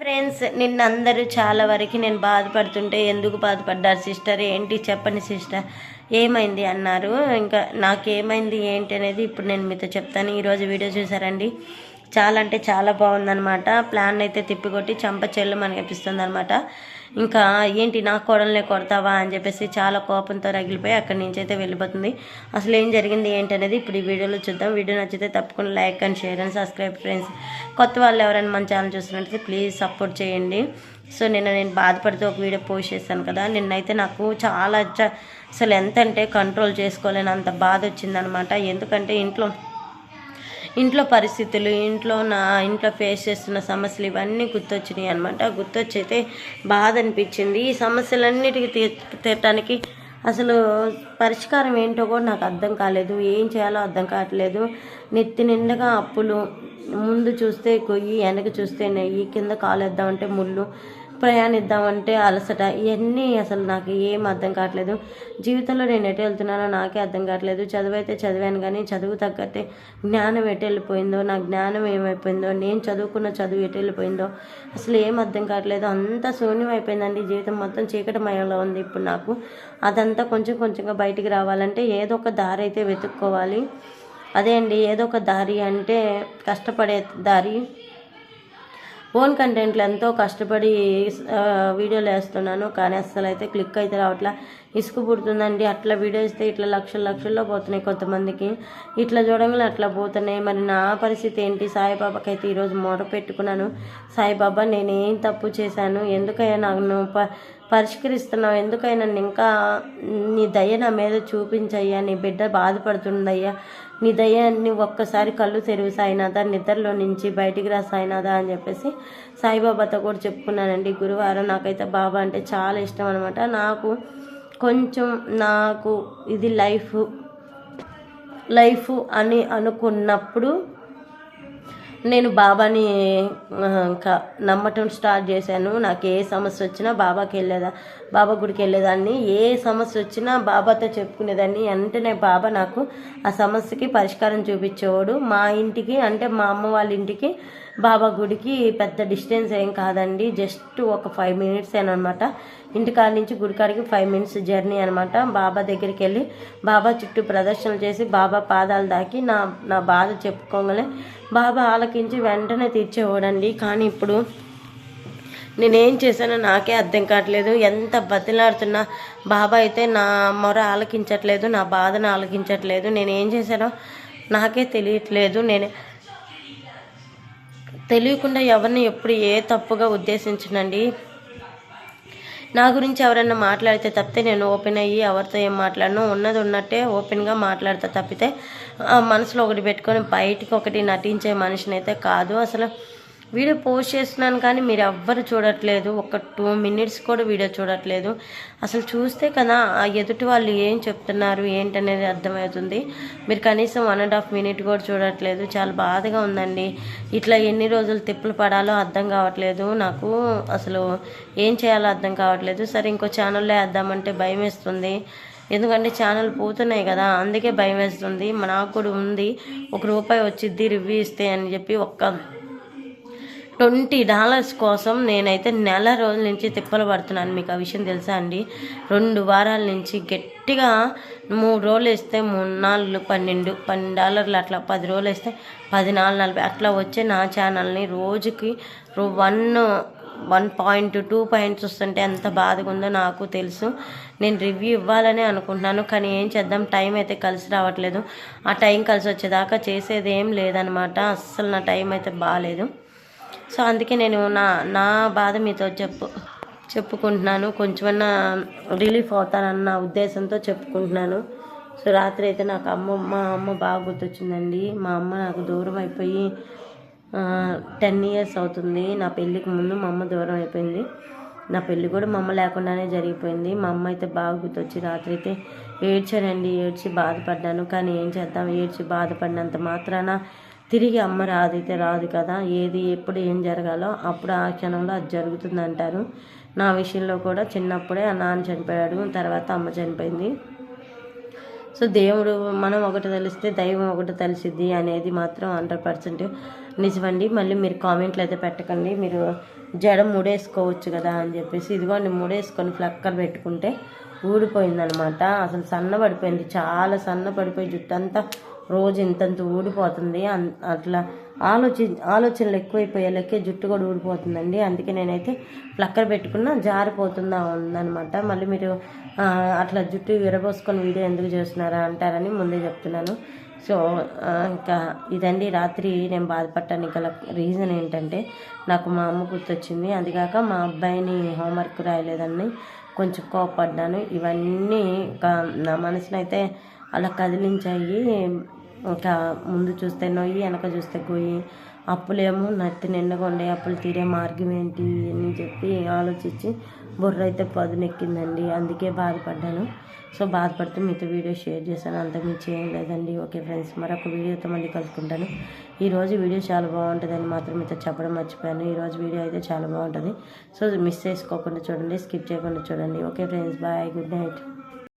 Friends నిన్న అందరూ చాలా వరకు నేను బాధపడుతుంటే ఎందుకు బాధపడ్డారు సిస్టర్ ఏంటి? చెప్పండి సిస్టర్ ఏమైంది అన్నారు. ఇంకా నాకేమైంది ఏంటి అనేది ఇప్పుడు నేను మీతో చెప్తాను. ఈరోజు వీడియో చూసారండి. చాలా అంటే చాలా బాగుందనమాట ప్లాన్ అయితే తిప్పికొట్టి చంప చెల్లు మనకి అనిపిస్తుంది అనమాట ఇంకా ఏంటి నా కోడల్నే కొడతావా అని చెప్పేసి చాలా కోపంతో రగిలిపోయి అక్కడి నుంచి అయితే వెళ్ళిపోతుంది. అసలు ఏం జరిగింది ఏంటి అనేది ఇప్పుడు ఈ వీడియోలో చూద్దాం. వీడియో నచ్చితే తప్పకుండా like and share and subscribe friends. కొత్త వాళ్ళు ఎవరైనా మన ఛానల్ చూస్తున్నట్లయితే ప్లీజ్ సపోర్ట్ చేయండి. సో నిన్న నేను బాధపడుతూ ఒక వీడియో పోస్ట్ చేశాను కదా. నిన్నైతే నాకు చాలా అసలు ఎంత అంటే కంట్రోల్ చేసుకోలేనంత బాధ వచ్చిందనమాట. ఎందుకంటే ఇంట్లో ఇంట్లో పరిస్థితులు ఇంట్లో నా ఇంట్లో ఫేస్ చేస్తున్న సమస్యలు ఇవన్నీ గుర్తొచ్చినాయి అనమాట గుర్తొచ్చైతే బాధ అనిపించింది. ఈ సమస్యలన్నిటికీ తీర్ తీరటానికి అసలు పరిష్కారం ఏంటో కూడా నాకు అర్థం కాలేదు. ఏం చేయాలో అర్థం కావట్లేదు. నెత్తి నిండుగా అప్పులు ముందు చూస్తే కొయ్యి వెనక చూస్తే నెయ్యి కింద కాలేద్దామంటే ముళ్ళు ప్రయాణిద్దామంటే అలసట. ఇవన్నీ అసలు నాకు ఏం అర్థం కావట్లేదు. జీవితంలో నేను ఎటు వెళ్తున్నానో నాకే అర్థం కావట్లేదు. చదువు అయితే చదివాను కానీ చదువు తగ్గట్టే జ్ఞానం ఎటు వెళ్ళిపోయిందో నా జ్ఞానం ఏమైపోయిందో నేను చదువుకున్న చదువు ఎటు వెళ్ళిపోయిందో అసలు ఏం అర్థం కావట్లేదు. అంతా శూన్యం అయిపోయిందండి జీవితం. మొత్తం చీకటమయంలో ఉంది ఇప్పుడు నాకు. అదంతా కొంచెం కొంచెంగా బయటికి రావాలంటే ఏదో ఒక దారి అయితే వెతుక్కోవాలి. అదే అండి ఏదో ఒక దారి అంటే కష్టపడే దారి. ఓన్ కంటెంట్లు ఎంతో కష్టపడి వీడియోలు వేస్తున్నాను. కానీ అస్సలు అయితే క్లిక్ అయితే రావట్లా. ఇసుకు పుడుతుందండి. అట్లా వీడియో ఇస్తే ఇట్లా లక్షల లక్షల్లో పోతున్నాయి కొంతమందికి. ఇట్లా చూడంగానే అట్లా పోతున్నాయి. మరి నా పరిస్థితి ఏంటి? సాయిబాబాకి అయితే ఈరోజు మొర పెట్టుకున్నాను. సాయిబాబా నేనేం తప్పు చేశాను? ఎందుకైనా నాకు ప పరిష్కరిస్తున్నావు? ఎందుకైనా ఇంకా నీ దయ నా మీద చూపించయ్యా? నీ బిడ్డ బాధపడుతుందయ్యా? నీ దయ ఒక్కసారి కళ్ళు తెరువు సాయినాథా నిద్రలో నుంచి బయటికి రా సాయినాథా అని చెప్పేసి సాయిబాబాతో కూడా చెప్పుకున్నానండి. గురువారం నాకైతే బాబా అంటే చాలా ఇష్టం అనమాట నాకు కొంచెం నాకు ఇది లైఫ్ లైఫ్ అని అనుకున్నప్పుడు నేను బాబాని ఇంకా నమ్మటం స్టార్ట్ చేశాను. నాకు ఏ సమస్య వచ్చినా బాబాకి వెళ్ళేదా బాబా గుడికి వెళ్ళేదాన్ని. ఏ సమస్య వచ్చినా బాబాతో చెప్పుకునేదాన్ని. వెంటనే బాబా నాకు ఆ సమస్యకి పరిష్కారం చూపించేవాడు. మా ఇంటికి అంటే మా అమ్మ వాళ్ళ ఇంటికి బాబా గుడికి పెద్ద డిస్టెన్స్ ఏం కాదండి. జస్ట్ ఒక ఫైవ్ మినిట్స్ అనమాట ఇంటికాడ నుంచి గుడికాడికి ఫైవ్ మినిట్స్ జర్నీ అనమాట బాబా దగ్గరికి వెళ్ళి బాబా చుట్టూ ప్రదర్శనలు చేసి బాబా పాదాలు దాకి నా నా బాధ చెప్పుకోగలే. బాబా ఆలకించి వెంటనే తీర్చేవాడండి. కానీ ఇప్పుడు నేనేం చేశానో నాకే అర్థం కావట్లేదు. ఎంత బతిలాడుతున్నా బాబా అయితే నా మొర ఆలకించట్లేదు నా బాధను ఆలకించట్లేదు. నేనేం చేశానో నాకే తెలియట్లేదు. నేను తెలియకుండా ఎవరిని ఎప్పుడు ఏ తప్పుగా ఉద్దేశించనండి. నా గురించి ఎవరైనా మాట్లాడితే తప్పితే నేను ఓపెన్ అయ్యి ఎవరితో ఏం మాట్లాడను. ఉన్నది ఉన్నట్టే ఓపెన్గా మాట్లాడతా తప్పితే ఆ మనసులో ఒకటి పెట్టుకొని బయటికి ఒకటి నటించే మనిషిని అయితే కాదు. అసలు వీడియో పోస్ట్ చేస్తున్నాను కానీ మీరు ఎవ్వరు చూడట్లేదు. ఒక టూ మినిట్స్ కూడా వీడియో చూడట్లేదు. అసలు చూస్తే కదా ఆ ఎదుటి వాళ్ళు ఏం చెప్తున్నారు ఏంటనేది అర్థమవుతుంది. మీరు కనీసం వన్ అండ్ హాఫ్ మినిట్ కూడా చూడట్లేదు. చాలా బాధగా ఉందండి. ఇట్లా ఎన్ని రోజులు తిప్పులు పడాలో అర్థం కావట్లేదు. నాకు అసలు ఏం చేయాలో అర్థం కావట్లేదు. సరే ఇంకో ఛానల్లో వేద్దామంటే భయం వేస్తుంది. ఎందుకంటే ఛానల్ పోతున్నాయి కదా అందుకే భయం వేస్తుంది. నాకు కూడా ఉంది. ఒక రూపాయి వచ్చిద్ది రివ్యూ ఇస్తే అని చెప్పి ఒక్క ట్వంటీ డాలర్స్ కోసం నేనైతే నెల రోజుల నుంచి తిప్పలు పడుతున్నాను. మీకు ఆ విషయం తెలుసా అండి? రెండు వారాల నుంచి గట్టిగా మూడు రోజులు వేస్తే మూడు నాలుగు పన్నెండు పన్నెండు డాలర్లు అట్లా పది రోజులు వేస్తే పది నాలుగు నలభై అట్లా వచ్చే నా ఛానల్ని రోజుకి one one point two points వస్తుంటే ఎంత బాధగా ఉందో నాకు తెలుసు. నేను రివ్యూ ఇవ్వాలని అనుకుంటున్నాను కానీ ఏం చేద్దాం? టైం అయితే కలిసి రావట్లేదు. ఆ టైం కలిసి వచ్చేదాకా చేసేది ఏం లేదనమాట. అస్సలు నా టైం అయితే బాగాలేదు సో అందుకే నేను నా నా బాధ మీతో చెప్పు చెప్పుకుంటున్నాను. కొంచెమన్నా రిలీఫ్ అవుతానన్న ఉద్దేశంతో చెప్పుకుంటున్నాను. సో రాత్రి అయితే నాకు అమ్మ మా అమ్మ బాగా గుర్తొచ్చిందండి. మా అమ్మ నాకు దూరం అయిపోయి టెన్ ఇయర్స్ అవుతుంది. నా పెళ్ళికి ముందు మా అమ్మ దూరం అయిపోయింది. నా పెళ్ళి కూడా మా అమ్మ లేకుండానే జరిగిపోయింది. మా అమ్మ అయితే బాగా గుర్తొచ్చి రాత్రి అయితే ఏడ్చానండి. ఏడ్చి బాధపడ్డాను. కానీ ఏం చేద్దాం? ఏడ్చి బాధపడినంత మాత్రాన తిరిగి అమ్మ రాదు అయితే రాదు కదా ఏది ఎప్పుడు ఏం జరగాలో అప్పుడు ఆ క్షణంలో అది జరుగుతుంది అంటారు నా విషయంలో కూడా చిన్నప్పుడే ఆ నాన్న చనిపోయాడు తర్వాత అమ్మ చనిపోయింది. సో దేవుడు మనం ఒకటి తెలిస్తే దైవం ఒకటి తెలిసిద్ది అనేది మాత్రం హండ్రెడ్ పర్సెంట్ నిజమండి. మళ్ళీ మీరు కామెంట్లు అయితే పెట్టకండి. మీరు జడ ముడేసుకోవచ్చు కదా అని చెప్పేసి ఇదిగోండి ముడేసుకొని ఫ్లక్కర్ పెట్టుకుంటే ఊడిపోయిందనమాట. అసలు సన్న పడిపోయింది చాలా సన్న పడిపోయి జుట్టు అంతా రోజు ఇంతంత ఊడిపోతుంది. అన్- అట్లా ఆలోచి ఆలోచనలు ఎక్కువైపోయేలకే జుట్టు కూడా ఊడిపోతుందండి. అందుకే నేనైతే ప్లక్కర్ పెట్టుకున్నా జారిపోతుందా ఉందనమాట మళ్ళీ మీరు అట్లా జుట్టు విరబోసుకొని వీడియో ఎందుకు చేస్తున్నారా అంటారని ముందే చెప్తున్నాను. సో ఇంకా ఇదండి. రాత్రి నేను బాధపడటానికి గల రీజన్ ఏంటంటే నాకు మా అమ్మ గుర్తొచ్చింది. అదిగాక మా అబ్బాయిని హోంవర్క్ రాయలేదని కొంచెం కోపడ్డాను ఇవన్నీ ఇంకా నా మనసునైతే అలా కదిలించాయి. ఇంకా ముందు చూస్తే నొయ్యి వెనక చూస్తే గొయ్యి. అప్పులేమో నత్తి నిండగా ఉండే అప్పులు తీరే మార్గం ఏంటి అని చెప్పి ఆలోచించి బుర్ర అయితే పదునెక్కిందండి. అందుకే బాధపడ్డాను. సో బాధపడుతూ మీతో వీడియో షేర్ చేశాను. అంతకు మించి ఏం లేదండి. ఓకే ఫ్రెండ్స్ మరొక వీడియోతో మళ్ళీ కలుసుకుంటాను. ఈరోజు వీడియో చాలా బాగుంటుందని మాత్రం మీతో చెప్పడం మర్చిపోయాను. ఈరోజు వీడియో అయితే చాలా బాగుంటుంది. సో మిస్ చేసుకోకుండా చూడండి స్కిప్ చేయకుండా చూడండి. Okay friends bye good night.